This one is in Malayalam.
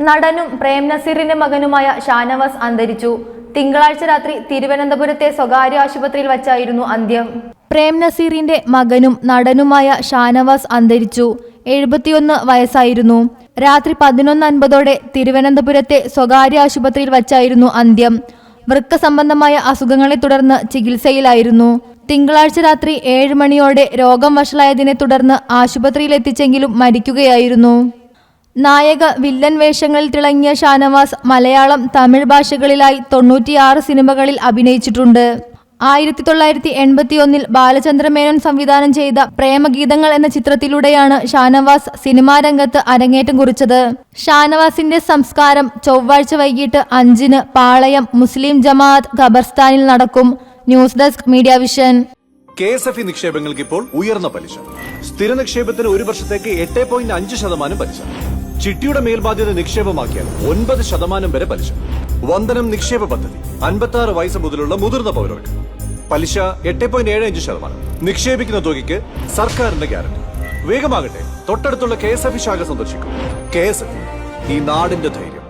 നടനും പ്രേംനസീറിന്റെ മകനുമായ ഷാനവാസ് അന്തരിച്ചു. തിങ്കളാഴ്ച രാത്രി തിരുവനന്തപുരത്തെ സ്വകാര്യ ആശുപത്രിയിൽ വച്ചായിരുന്നു അന്ത്യം. പ്രേംനസീറിന്റെ മകനും നടനുമായ ഷാനവാസ് അന്തരിച്ചു. എഴുപത്തിയൊന്ന് വയസ്സായിരുന്നു. രാത്രി പതിനൊന്ന് അൻപതോടെ തിരുവനന്തപുരത്തെ സ്വകാര്യ ആശുപത്രിയിൽ വച്ചായിരുന്നു അന്ത്യം. വൃക്ക സംബന്ധമായ അസുഖങ്ങളെ തുടർന്ന് ചികിത്സയിലായിരുന്നു. തിങ്കളാഴ്ച രാത്രി ഏഴ് മണിയോടെ രോഗം വഷളായതിനെ തുടർന്ന് ആശുപത്രിയിൽ എത്തിച്ചെങ്കിലും മരിക്കുകയായിരുന്നു. നായക വില്ലൻ വേഷങ്ങളിൽ തിളങ്ങിയ ഷാനവാസ് മലയാളം തമിഴ് ഭാഷകളിലായി തൊണ്ണൂറ്റിയാറ് സിനിമകളിൽ അഭിനയിച്ചിട്ടുണ്ട്. ആയിരത്തി തൊള്ളായിരത്തി എൺപത്തി ഒന്നിൽ ബാലചന്ദ്രമേനോൻ സംവിധാനം ചെയ്ത പ്രേമഗീതങ്ങൾ എന്ന ചിത്രത്തിലൂടെയാണ് ഷാനവാസ് സിനിമാ രംഗത്ത് അരങ്ങേറ്റം കുറിച്ചത്. ഷാനവാസിന്റെ സംസ്കാരം ചൊവ്വാഴ്ച വൈകിട്ട് അഞ്ചിന് പാളയം മുസ്ലിം ജമാഅത്ത് ഖബർസ്ഥാനിൽ നടക്കും. News desk media vision. K S F E നിക്ഷേപങ്ങൾക്ക് ഇപ്പോൾ ഉയർന്ന പലിശ. സ്ഥിര നിക്ഷേപത്തിന് ഒരു വർഷത്തേക്ക് എട്ട് പോയിന്റ് അഞ്ച് ശതമാനം പലിശ. ചിട്ടിയുടെ മേൽബാധ്യത നിക്ഷേപമാക്കിയാൽ ഒൻപത് ശതമാനം വരെ പലിശ. വന്ദനം നിക്ഷേപ പദ്ധതി അൻപത്തി ആറ് വയസ്സ് മുതലുള്ള മുതിർന്ന പൗരർക്ക്. പലിശ എട്ട് പോയിന്റ് ഏഴ് അഞ്ച് ശതമാനം. നിക്ഷേപിക്കുന്ന തുകയ്ക്ക് സർക്കാരിന്റെ ഗ്യാരണ്ടി. വേഗമാകട്ടെ തൊട്ടടുത്തുള്ള കെ എസ് എഫ് ശാഖ സന്ദർശിക്കും. കെ എസ് എഫ് ഈ നാടിന്റെ ധൈര്യം.